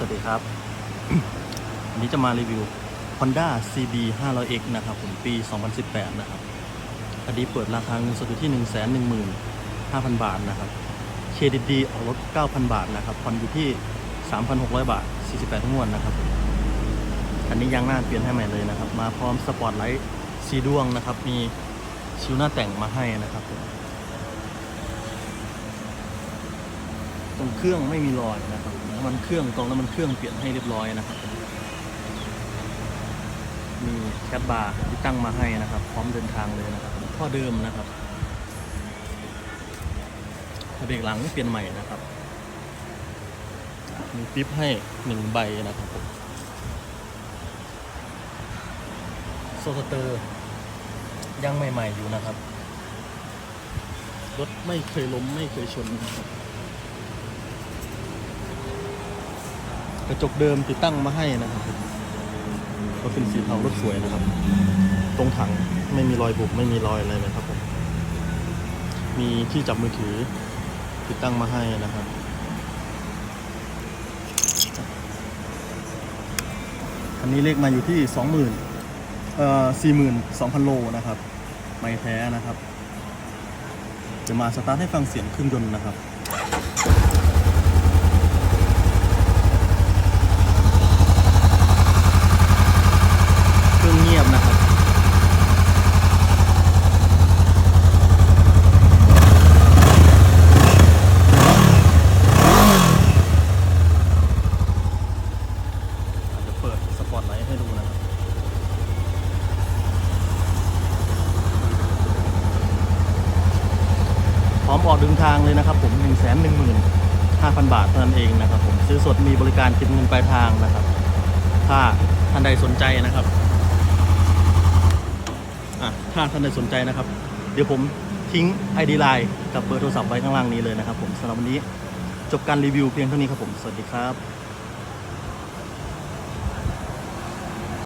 สวัสดีครับ วันนี้จะมารีวิว Honda CB 500X นะครับผมปี 2018 นะครับอันนี้เปิดราคาเงินสดอยู่ที่ 115,000 บาทนะครับเครดิตดีออกรถ 9,000 บาทนะครับผ่อนอยู่ที่ 3,600 บาท 48งวดนะครับอันนี้ยางหน้าเปลี่ยนให้ใหม่เลยนะครับ มาพร้อมสปอร์ตไลท์สีดวงนะครับ มีชิวหน้าแต่งมาให้นะครับผม ตรงเครื่องไม่มีรอยนะครับน้ำมันเครื่องกรองน้ำมันเครื่องเปลี่ยนให้เรียบร้อยนะครับ มีแคปบาร์ที่ตั้งมาให้นะครับ พร้อมเดินทางเลยนะครับท่อเดิมนะครับเบรกหลังเปลี่ยนใหม่นะครับมีปิ๊บให้หนึ่งใบนะครับผมโซสเตอร์ยังใหม่ ๆ อยู่นะครับ รถไม่เคยล้มไม่เคยชนนะครับ กระจกเดิมติดตั้งมาให้นะครับก็เป็นสีเทารถสวยนะครับ ตรงถังไม่มีรอยบุบไม่มีรอยอะไรเลยครับผมมีที่จับมือถือติดตั้งมาให้นะครับอันนี้เลขมาอยู่ที่สองหมื่นเอ่อสี่หมื่นสองพันโลนะครับ ไม่แท้นะครับ จะมาสตาร์ทให้ฟังเสียงเครื่องยนต์นะครับ เครื่องเงียบนะครับ อาจจะเปิดสปอตไลท์ให้ดูนะครับ พร้อ มออกเดินทางเลยนะครับ ผม1 1 5 0 0 0 บาทเท่านั้นเองนะครับ ผมซื้อสดมีบริการคิดเงินปลายทางนะครับ ถ้าท่านใดสนใจนะครับอะถ้าท่านใดสนใจนะครับ เดี๋ยวผมทิ้ง ID Line กับเบอร์โทรศัพท์ไว้ข้างล่างนี้เลยนะครับ ผมสำหรับวันนี้จบการรีวิวเพียงเท่านี้ครับผม สวัสดีครับ